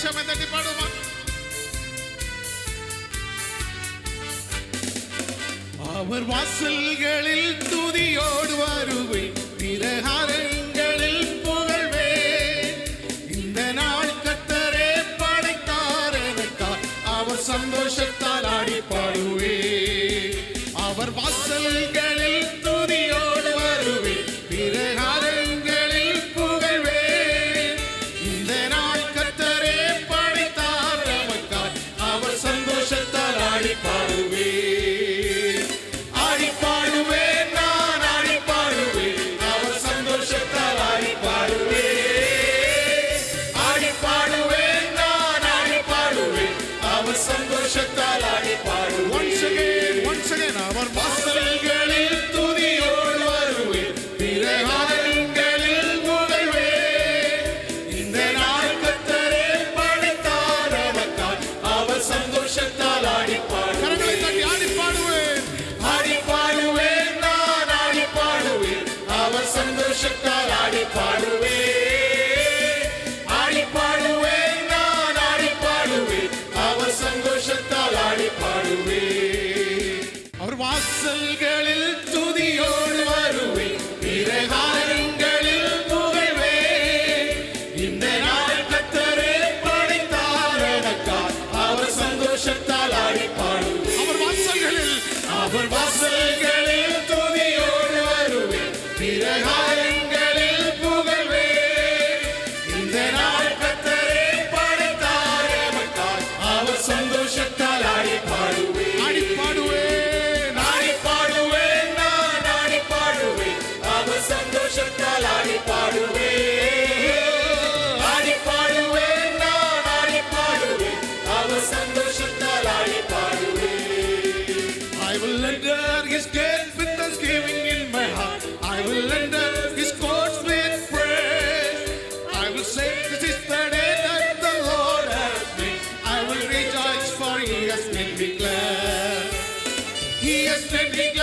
உற்சாகம் தட்டி பாடுமா? அவர் வாசல்களில் துதியோடு வருவேன். பிரகாரங்களில் புகழ்வேன். இந்த நாள் கத்தரே படைத்தார் அவர் சந்தோஷத்தால் ஆடி பாடுவே அவர் வாசல்கள் அவர் சந்தோஷத்தால் ஆடி பாடுவேன் once again once again அவர் வாசல்களில் துதியோடு வருவேன். பிரகாரங்களில் புகழ்வேன். இந்த நாள் கத்தரே படைத்தார் நமக்கார் அவர் சந்தோஷத்தால் ஆடி பாடுவேன். கரங்களை தட்டி ஆடி பாடுவேன். ஆடி பாடுவேன் நான் ஆடி பாடுவேன். அவர் சந்தோஷத்தால் ஆடி பாடுவேன். வாசல்களில் துதியோடு வருவேன். பிரகாரங்களில் புகழ்வேன் இந்த நாள் கத்தரே படைத்தார் எனக்கார் அவர் சந்தோஷத்தால் ஆடி அவர் வாசல்களில் அவர் வாசல்களில் his gate with thanksgiving in my heart. I will enter his courts with praise. I will say, This is the day that the Lord has made. I will rejoice, for he has made me glad. He has made me glad.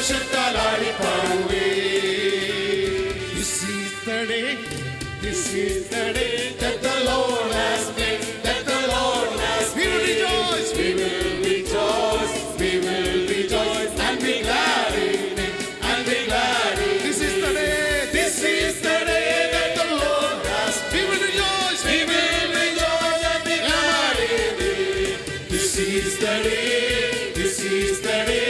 சந்தோஷத்தால் ஆடி பாடுவேன் This is the day, this is the day that the Lord has made, that the Lord has made. We will rejoice, we will rejoice, we will rejoice and be glad in it, and be glad in it. This is the day, this is the day that the Lord has made. We will rejoice, we will rejoice and be glad in it. This is the day, this is the day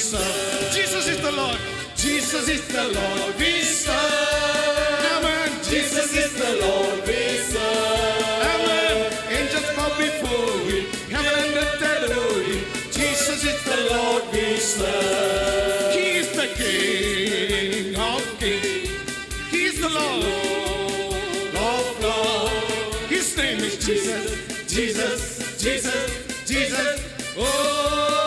serve. Jesus is the Lord. Jesus is the Lord we serve. Amen. Jesus is the Lord we serve. Amen. Angels bow before Him. Heaven and earth adore Him. Jesus is the Lord we serve. He is the King of kings. He is the Lord of lords. His name is Jesus. Jesus. Jesus. Jesus. Oh,